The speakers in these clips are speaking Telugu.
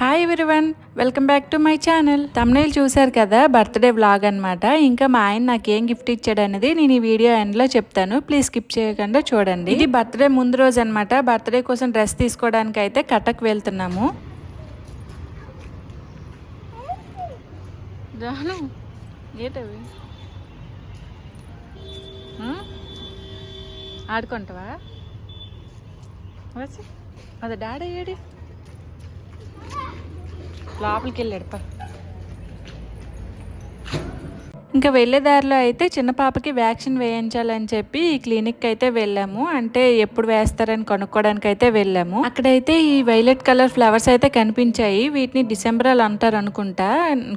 Hi everyone welcome back to my channel thumbnail చూశారు కదా బర్త్డే వ్లాగ్ అనమాట ఇంకా మా ఆయన నాకు ఏం గిఫ్ట్ ఇచ్చాడు అనేది నేను ఈ వీడియో ఎండ్లో చెప్తాను. ప్లీజ్ స్కిప్ చేయకుండా చూడండి. ఇది బర్త్డే ముందు రోజు అనమాట బర్త్డే కోసం డ్రెస్ తీసుకోవడానికి అయితే కటక్ వెళ్తున్నాము. ఏటవి? ఆడుకుంటావా? అది డాడీ ఏడి? లోపలికి వెళ్ళాడు పా ఇంకా వెళ్ళే దారిలో అయితే చిన్న పాపకి వ్యాక్సిన్ వేయించాలని చెప్పి ఈ క్లినిక్ అయితే వెళ్ళాము. అంటే ఎప్పుడు వేస్తారని కొనుక్కోవడానికి అయితే వెళ్ళాము. అక్కడైతే ఈ వైలెట్ కలర్ ఫ్లవర్స్ అయితే కనిపించాయి. వీటిని డిసెంబర్ అంటారు అనుకుంటా.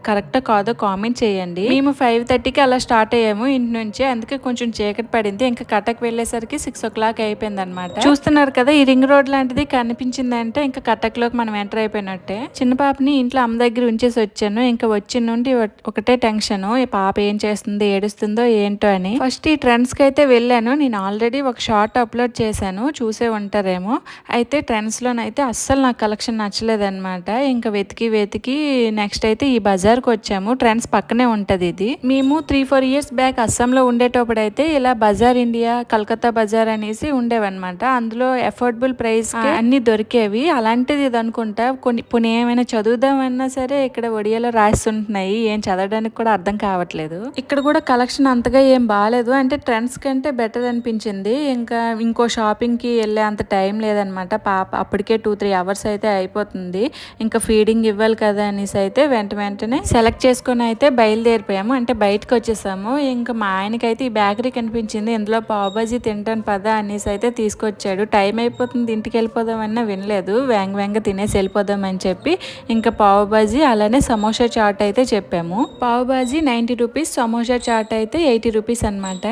కరెక్ట్ కాదో కామెంట్ చేయండి. మేము ఫైవ్ థర్టీకి అలా స్టార్ట్ అయ్యాము ఇంటి నుంచి. అందుకే కొంచెం చీకటి పడింది. ఇంకా కటక్ వెళ్ళేసరికి సిక్స్ ఓ క్లాక్ అయిపోయింది అనమాట చూస్తున్నారు కదా ఈ రింగ్ రోడ్ లాంటిది కనిపించిందంటే ఇంకా కటక్లోకి మనం ఎంటర్ అయిపోయినట్టే. చిన్న పాపని ఇంట్లో అమ్మ దగ్గర ఉంచేసి వచ్చాను. ఇంకా వచ్చిన నుండి ఒకటే టెన్షన్. ఈ పాప ఏం చేస్తుంది ఏడుస్తుందో ఏంటో అని. ఫస్ట్ ఈ ట్రెండ్స్కి అయితే వెళ్ళాను. నేను ఆల్రెడీ ఒక షార్ట్ అప్లోడ్ చేశాను. చూసే ఉంటారేమో. అయితే ట్రెండ్స్ లోనైతే అస్సలు నాకు కలెక్షన్ నచ్చలేదన్నమాట. ఇంకా వెతికి వెతికి నెక్స్ట్ అయితే ఈ బజార్కి వచ్చాము. ట్రెండ్స్ పక్కనే ఉంటది ఇది. మేము త్రీ ఫోర్ ఇయర్స్ బ్యాక్ అస్సాంలో ఉండేటప్పుడు అయితే ఇలా బజార్ ఇండియా కలకత్తా బజార్ అనేసి ఉండేవన్నమాట. అందులో అఫోర్డబుల్ ప్రైస్ అన్ని దొరికేవి. అలాంటిది ఇది అనుకుంటా. కొన్ని కొన్ని ఏమైనా చదువుదామన్నా సరే ఇక్కడ ఒడియాలో రాస్తుంటున్నాయి ఏం చదవడానికి కూడా అర్థం కావట్లేదు. ఇక్కడ కూడా కలెక్షన్ అంతగా ఏం బాగాలేదు అంటే ట్రెండ్స్ కంటే బెటర్ అనిపించింది. ఇంకా ఇంకో షాపింగ్కి వెళ్ళే అంత టైం లేదనమాట. పాప అప్పటికే టూ త్రీ అవర్స్ అయితే అయిపోతుంది. ఇంకా ఫీడింగ్ ఇవ్వాలి కదా అనేసి అయితే వెంట వెంటనే సెలెక్ట్ చేసుకొని అయితే బయలుదేరిపోయాము. అంటే బయటకు వచ్చేసాము. ఇంకా మా ఆయనకైతే ఈ బేకరీ కనిపించింది. ఇందులో పావుబాజీ తింటాను పదా అనేసి అయితే తీసుకొచ్చాడు. టైం అయిపోతుంది. ఇంటికి వెళ్ళిపోదామన్నా వినలేదు. వ్యాంగ్ వ్యాంగ్ తినేసి వెళ్ళిపోదాం అని చెప్పి ఇంకా పావుబాజీ అలానే సమోసా చాట్ అయితే చెప్పాము. పావుబాజీ నైంటీ రూపీస్ సమోసా చాట్ అయితే ఎయిటీ రూపీస్ అనమాట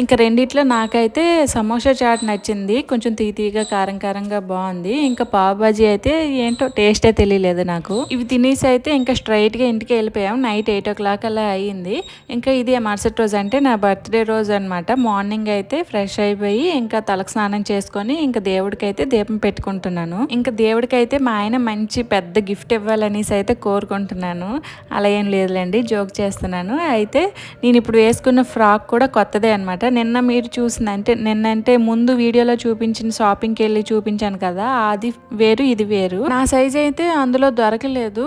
ఇంకా రెండిట్లో నాకైతే సమోసా చాట్ నచ్చింది. కొంచెం తీతీగా కారం కారంగా బాగుంది. ఇంకా పావుబాజీ అయితే ఏంటో టేస్టే తెలియలేదు నాకు. ఇవి తినేసి అయితే ఇంకా స్ట్రైట్గా ఇంటికి వెళ్ళిపోయాం. నైట్ ఎయిట్ ఓ క్లాక్ అలా అయ్యింది ఇంకా ఇది మరుసటి రోజు అంటే నా బర్త్డే రోజు అనమాట మార్నింగ్ అయితే ఫ్రెష్ అయిపోయి ఇంకా తలకు స్నానం చేసుకొని ఇంకా దేవుడికైతే దీపం పెట్టుకుంటున్నాను. ఇంకా దేవుడికైతే మా ఆయన మంచి పెద్ద గిఫ్ట్ ఇవ్వాలనేసి అయితే కోరుకుంటున్నాను. అలా ఏం లేదులేండి జోక్ చేస్తున్నాను. అయితే నేను ఇప్పుడు వేసుకున్న ఫ్రాక్ కూడా కొత్తదే అనమాట నిన్న మీరు చూసిన అంటే నిన్న అంటే ముందు వీడియోలో చూపించిన షాపింగ్కి వెళ్ళి చూపించాను కదా అది వేరు ఇది వేరు. నా సైజ్ అయితే అందులో దొరకలేదు.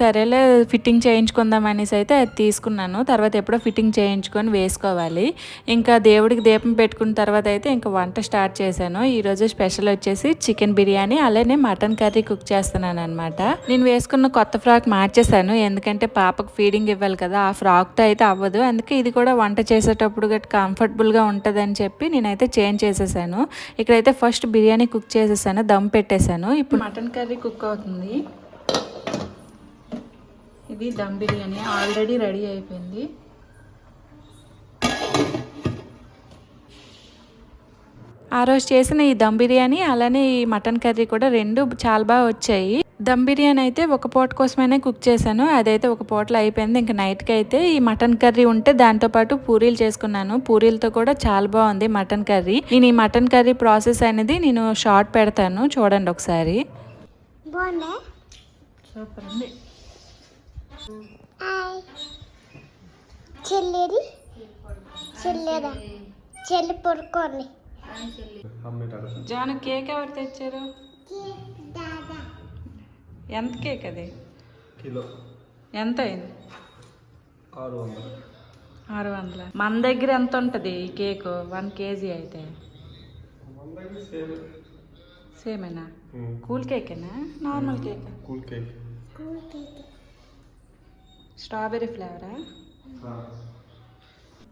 సరేలే ఫిట్టింగ్ చేయించుకుందాం అనేసి అయితే అది తీసుకున్నాను. తర్వాత ఎప్పుడో ఫిట్టింగ్ చేయించుకొని వేసుకోవాలి. ఇంకా దేవుడికి దీపం పెట్టుకున్న తర్వాత అయితే ఇంకా వంట స్టార్ట్ చేశాను. ఈరోజు స్పెషల్ వచ్చేసి చికెన్ బిర్యానీ అలానే మటన్ కర్రీ కుక్ చేస్తున్నాను అనమాట నేను వేసుకున్న కొత్త ఫ్రాక్ మార్చేసాను ఎందుకంటే పాపకు ఫీడింగ్ ఇవ్వాలి కదా ఆ ఫ్రాక్తో అయితే అయితే అవ్వదు. అందుకే ఇది కూడా వంట చేసేటప్పుడు గట్ కంఫర్టబుల్గా ఉంటుందని చెప్పి నేనైతే చేంజ్ చేసేసాను. ఇక్కడైతే ఫస్ట్ బిర్యానీ కుక్ చేసేసాను దమ్ పెట్టేశాను ఇప్పుడు మటన్ కర్రీ కుక్ అవుతుంది. ఇది దమ్ బిర్యానీ ఆల్రెడీ రెడీ అయిపోయింది. ఆ రోజు చేసిన ఈ దమ్ బిర్యానీ అలానే ఈ మటన్ కర్రీ కూడా రెండు చాలా బాగా వచ్చాయి. దమ్ బిర్యానీ అయితే ఒక పూట కోసమైనా కుక్ చేశాను. అదైతే ఒక పూటలో అయిపోయింది. ఇంకా నైట్కి అయితే ఈ మటన్ కర్రీ ఉంటే దాంతోపాటు పూరీలు చేసుకున్నాను. పూరీలతో కూడా చాలా బాగుంది మటన్ కర్రీ. నేను ఈ మటన్ కర్రీ ప్రాసెస్ అనేది నేను షార్ట్ పెడతాను. చూడండి ఒకసారి. చెల్లేది? చెల్లేదా? చెల్లి పడుకోండి. జాను కేక్ ఎవరు తెచ్చారు? ఎంత కేక్ అది? కిలో. ఎంత అయింది? ఆరు వందలు. ఆరు వందల? మన దగ్గర ఎంత ఉంటుంది ఈ కేక్? వన్ కేజీ అయితే. సేమ్. సేమేనా? Cool కేకేనా? Normal cake? Cool cake. Strawberry ఫ్లేవరా?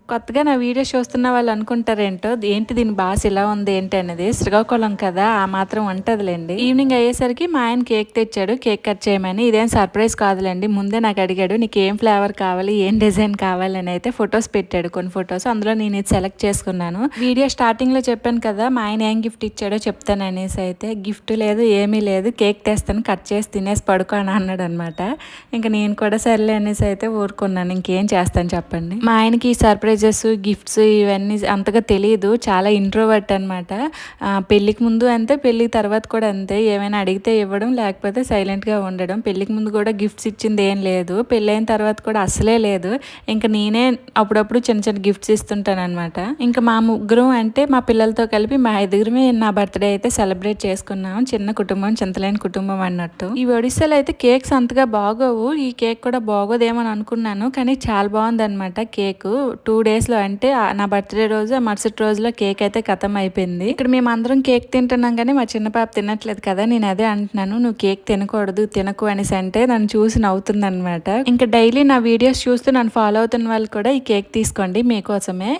కొత్తగా నా వీడియో చూస్తున్న వాళ్ళు అనుకుంటారేంటో ఏంటి దీని బాస్ ఇలా ఉంది ఏంటి అనేది శ్రీకాకుళం కదా ఆ మాత్రం ఉంటుందిలేండి. ఈవినింగ్ అయ్యేసరికి మా ఆయన కేక్ తెచ్చాడు కేక్ కట్ చేయమని ఇదేం సర్ప్రైజ్ కాదులేండి ముందే నాకు అడిగాడు నీకు ఏం ఫ్లేవర్ కావాలి ఏం డిజైన్ కావాలి అని అయితే ఫొటోస్ పెట్టాడు కొన్ని ఫొటోస్. అందులో నేను ఇది సెలెక్ట్ చేసుకున్నాను. వీడియో స్టార్టింగ్లో చెప్పాను కదా మా ఆయన ఏం గిఫ్ట్ ఇచ్చాడో చెప్తాను అనేసి అయితే గిఫ్ట్ లేదు ఏమీ లేదు కేక్ తెస్తాను కట్ చేసి తినేసి పడుకో అని అన్నాడు అనమాట ఇంకా నేను కూడా సర్లే అనేసి అయితే ఊరుకున్నాను ఇంకేం చేస్తాను చెప్పండి. మా ఆయనకి ఈ సర్ప్రైజ్ సర్ప్రైజెస్ గిఫ్ట్స్ ఇవన్నీ అంతగా తెలియదు చాలా ఇంట్రోవర్ట్ అనమాట పెళ్ళికి ముందు అంతే పెళ్ళి తర్వాత కూడా అంతే. ఏమైనా అడిగితే ఇవ్వడం లేకపోతే సైలెంట్గా ఉండడం. పెళ్ళికి ముందు కూడా గిఫ్ట్స్ ఇచ్చింది ఏం లేదు. పెళ్ళైన తర్వాత కూడా అసలే లేదు. ఇంకా నేనే అప్పుడప్పుడు చిన్న చిన్న గిఫ్ట్స్ ఇస్తుంటానమాట ఇంకా మా ముగ్గురం అంటే మా పిల్లలతో కలిపి మా ఐదుగురమే నా బర్త్డే అయితే సెలబ్రేట్ చేసుకున్నాం. చిన్న కుటుంబం చింతలేని కుటుంబం అన్నట్టు. ఈ ఒడిస్సాలో అయితే కేక్స్ అంతగా బాగోవు. ఈ కేక్ కూడా బాగోదేమో అనుకున్నాను. కానీ చాలా బాగుంది అనమాట కేక్ టూ డేస్లో అంటే నా బర్త్డే రోజు ఆ మరుసటి రోజులో కేక్ అయితే ఖతం అయిపోయింది. ఇక్కడ మేము అందరం కేక్ తింటున్నాం కానీ మా చిన్న పాప తినట్లేదు కదా నేను అదే అంటున్నాను నువ్వు కేక్ తినకూడదు తినకు అనేసి అంటే నన్ను చూసి నవ్వుతుంది అనమాట ఇంకా డైలీ నా వీడియోస్ చూస్తూ నన్ను ఫాలో అవుతున్న వాళ్ళు కూడా ఈ కేక్ తీసుకోండి మీకోసమే.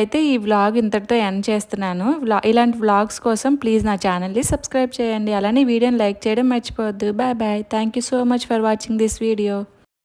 అయితే ఈ వ్లాగ్ ఇంతటితో ఎండ్ చేస్తున్నాను. ఇలాంటి వ్లాగ్స్ కోసం ప్లీజ్ నా ఛానల్ని సబ్స్క్రైబ్ చేయండి. అలానే వీడియోని లైక్ చేయడం మర్చిపోవద్దు. Bye bye thank you so much for watching this video